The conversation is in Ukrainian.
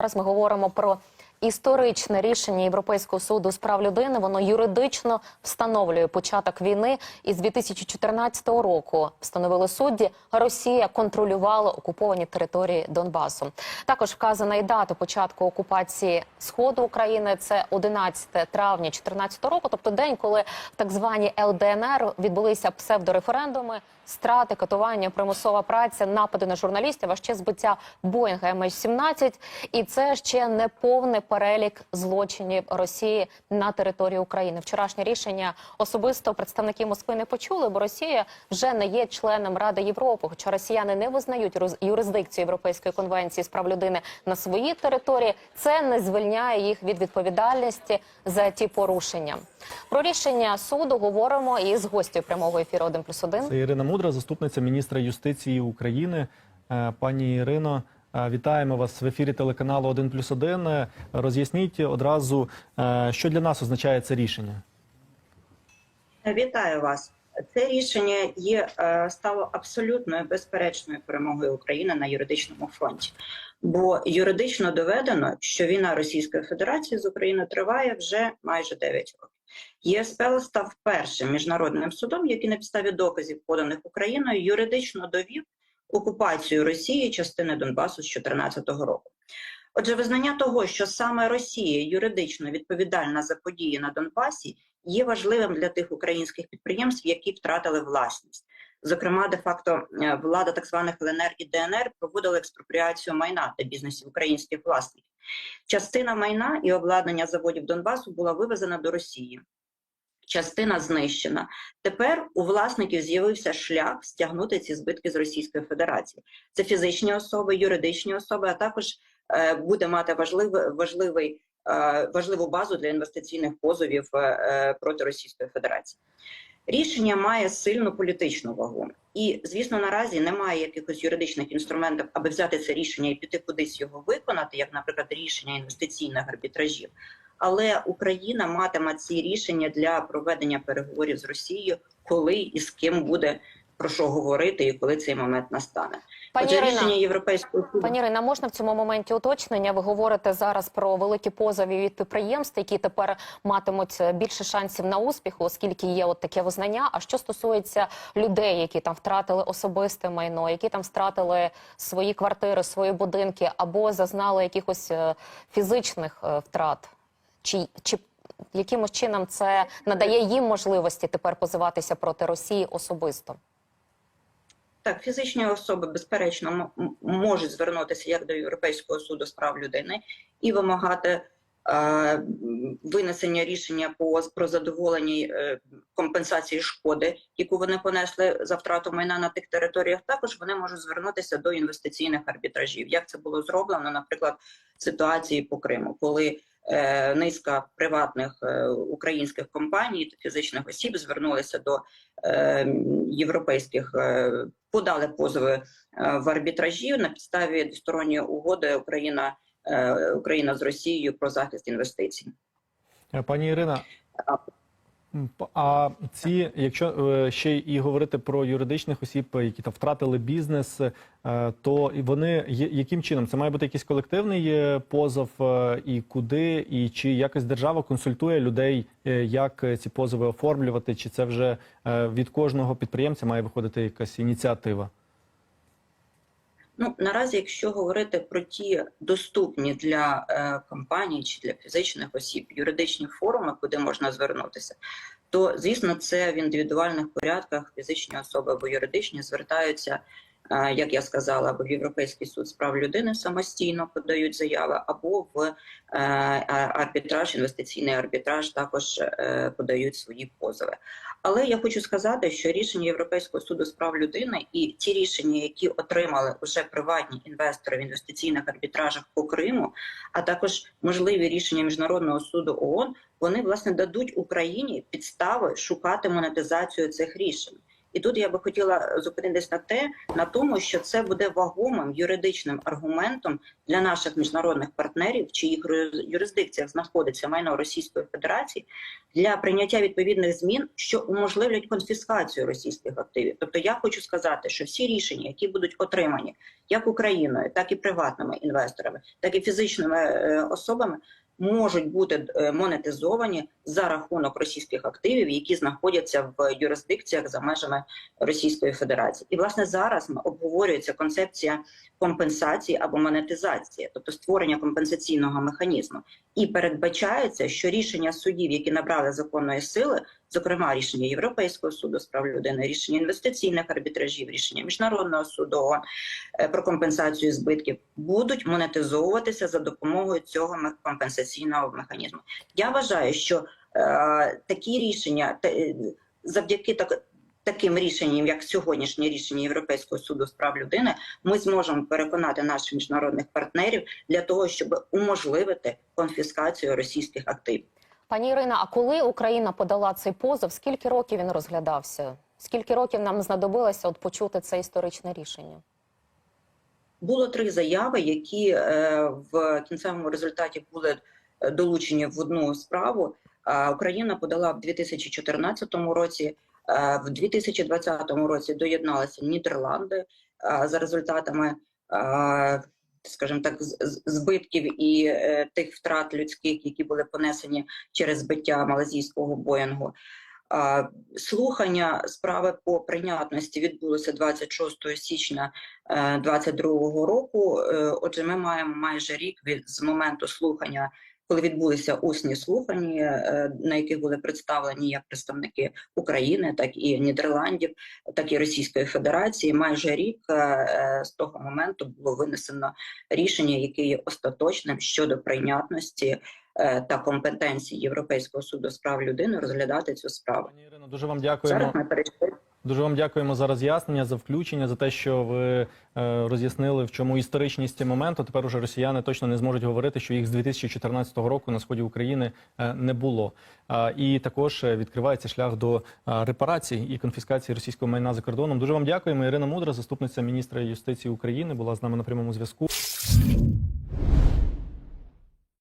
Зараз ми говоримо про історичне рішення Європейського суду з прав людини. Воно юридично встановлює початок війни. І з 2014 року встановили судді. Росія контролювала окуповані території Донбасу. Також вказана і дата початку окупації сходу України. Це 11 травня 2014 року, тобто день, коли так званій ЛДНР відбулися псевдореферендуми, страти, катування, примусова праця, напади на журналістів, а ще збиття Боїнга MH17. І це ще не повний перелік злочинів Росії на території України. Вчорашнє рішення особисто представники Москви не почули, бо Росія вже не є членом Ради Європи. Хоча росіяни не визнають юрис- юрисдикцію Європейської конвенції з прав людини на своїй території, це не звільняє їх від відповідальності за ті порушення. Про рішення суду говоримо із гостю прямого ефіру 1 плюс 1. Це Ірина Мудра, заступниця міністра юстиції України. Е, Пані Ірино, вітаємо вас в ефірі телеканалу 1 плюс 1. Роз'ясніть одразу, е, що для нас означає це рішення. Вітаю вас. Це рішення є е, стало абсолютною безперечною перемогою України на юридичному фронті, бо юридично доведено, що війна Російської Федерації з Україною триває вже майже 9 років. ЄСПЛ став першим міжнародним судом, який на підставі доказів, поданих Україною, юридично довів окупацію Росії частини Донбасу з 2014 року. Отже, визнання того, що саме Росія юридично відповідальна за події на Донбасі, є важливим для тих українських підприємств, які втратили власність. Зокрема, де факто е, влада так званих ЛНР і ДНР проводила експропріацію майна та бізнесів українських власників. Частина майна і обладнання заводів Донбасу була вивезена до Росії. Частина знищена. Тепер у власників з'явився шлях стягнути ці збитки з Російської Федерації. Це фізичні особи, юридичні особи, а також е, буде мати важливий, важливий, е, важливу базу для інвестиційних позовів е, е, проти Російської Федерації. Рішення має сильну політичну вагу, і звісно, наразі немає якихось юридичних інструментів, аби взяти це рішення і піти кудись його виконати, як, наприклад, рішення інвестиційних арбітражів. Але Україна матиме ці рішення для проведення переговорів з Росією, коли і з ким буде про що говорити, і коли цей момент настане. Пані Отже, Ірина, рішення європейського суду Пані Ірина, можна в цьому моменті уточнення? Ви говорите зараз про великі позови від підприємств, які тепер матимуть більше шансів на успіх, оскільки є от таке визнання. А що стосується людей, які там втратили особисте майно, які там втратили свої квартири, свої будинки, або зазнали якихось е, фізичних е, втрат, чи чи якимось чином це надає їм можливості тепер позиватися проти Росії особисто? Так, фізичні особи безперечно можуть звернутися як до Європейського суду з прав людини і вимагати е, винесення рішення по про задоволення е, компенсації шкоди, яку вони понесли за втрату майна на тих територіях. Також вони можуть звернутися до інвестиційних арбітражів. Як це було зроблено, наприклад, в ситуації по Криму, коли низка приватних е, українських компаній та фізичних осіб звернулися до е, європейських, е, подали позови е, в арбітражі на підставі двосторонньої угоди Україна, е, Україна з Росією про захист інвестицій. Е, Пані Ірина, А, ці, якщо е, ще і говорити про юридичних осіб, е, які там втратили бізнес, е, то вони яким чином це має бути якийсь колективний позов, і куди, і чи якось держава консультує людей, як ці позови оформлювати, чи це вже від кожного підприємця має виходити якась ініціатива? Ну наразі, якщо говорити про ті доступні для е, компаній чи для фізичних осіб юридичні форуми, куди можна звернутися, то звісно, це в індивідуальних порядках фізичні особи або юридичні звертаються, як я сказала, або в Європейський суд з прав людини самостійно подають заяви, або в е, арбітраж, інвестиційний арбітраж також е, подають свої позови. Але я хочу сказати, що рішення Європейського суду з прав людини і ті рішення, які отримали вже приватні інвестори в інвестиційних арбітражах по Криму, а також можливі рішення міжнародного суду ООН, вони власне дадуть Україні підстави шукати монетизацію цих рішень. І тут я би хотіла зупинитись на те, на тому, що це буде вагомим юридичним аргументом для наших міжнародних партнерів, чиїх юрисдикціях знаходиться майно Російської Федерації, для прийняття відповідних змін, що уможливлять конфіскацію російських активів. Тобто, я хочу сказати, що всі рішення, які будуть отримані як Україною, так і приватними інвесторами, так і фізичними е, особами, можуть бути е, монетизовані за рахунок російських активів, які знаходяться в юрисдикціях за межами Російської Федерації. І власне зараз обговорюється концепція компенсації або монетизації, тобто створення компенсаційного механізму, і передбачається, що рішення судів, які набрали законної сили, зокрема рішення Європейського суду з прав людини, рішення інвестиційних арбітражів, рішення міжнародного суду ООН, е, про компенсацію збитків, будуть монетизовуватися за допомогою цього компенсаційного механізму. Я вважаю, що е, такі рішення та- е, завдяки так. Таким рішенням, як сьогоднішнє рішення Європейського суду з прав людини, ми зможемо переконати наших міжнародних партнерів для того, щоб уможливити конфіскацію російських активів. Пані Ірина, а коли Україна подала цей позов, скільки років він розглядався? Скільки років нам знадобилося от почути це історичне рішення? Було три заяви, які е, в кінцевому результаті були е, долучені в одну справу. Україна подала в 2014 році. е, В 2020 році доєдналися Нідерланди за результатами, скажімо так, збитків і е, тих втрат людських, які були понесені через збиття малазійського боїнгу. Е, Слухання справи по прийнятності відбулося 26 січня 2022 року. Е, Отже, ми маємо майже рік від з моменту слухання, коли відбулися усні слухання, е, на яких були представлені як представники України, так і Нідерландів, так і Російської Федерації. Майже рік е, е, з того моменту було винесено рішення, яке є остаточним щодо прийнятності та компетенції Європейського суду з прав людини розглядати цю справу. Пані Ірино, дуже вам дякуємо. Зараз ми перейшли. Дуже вам дякуємо за роз'яснення, за включення, за те, що ви е, роз'яснили, в чому історичність моменту. Тепер уже росіяни точно не зможуть говорити, що їх з 2014 року на сході України е, не було. І також е, відкривається шлях до репарацій і конфіскації російського майна за кордоном. Дуже вам дякуємо. Ірина Мудра, заступниця міністра юстиції України, була з нами на прямому зв'язку.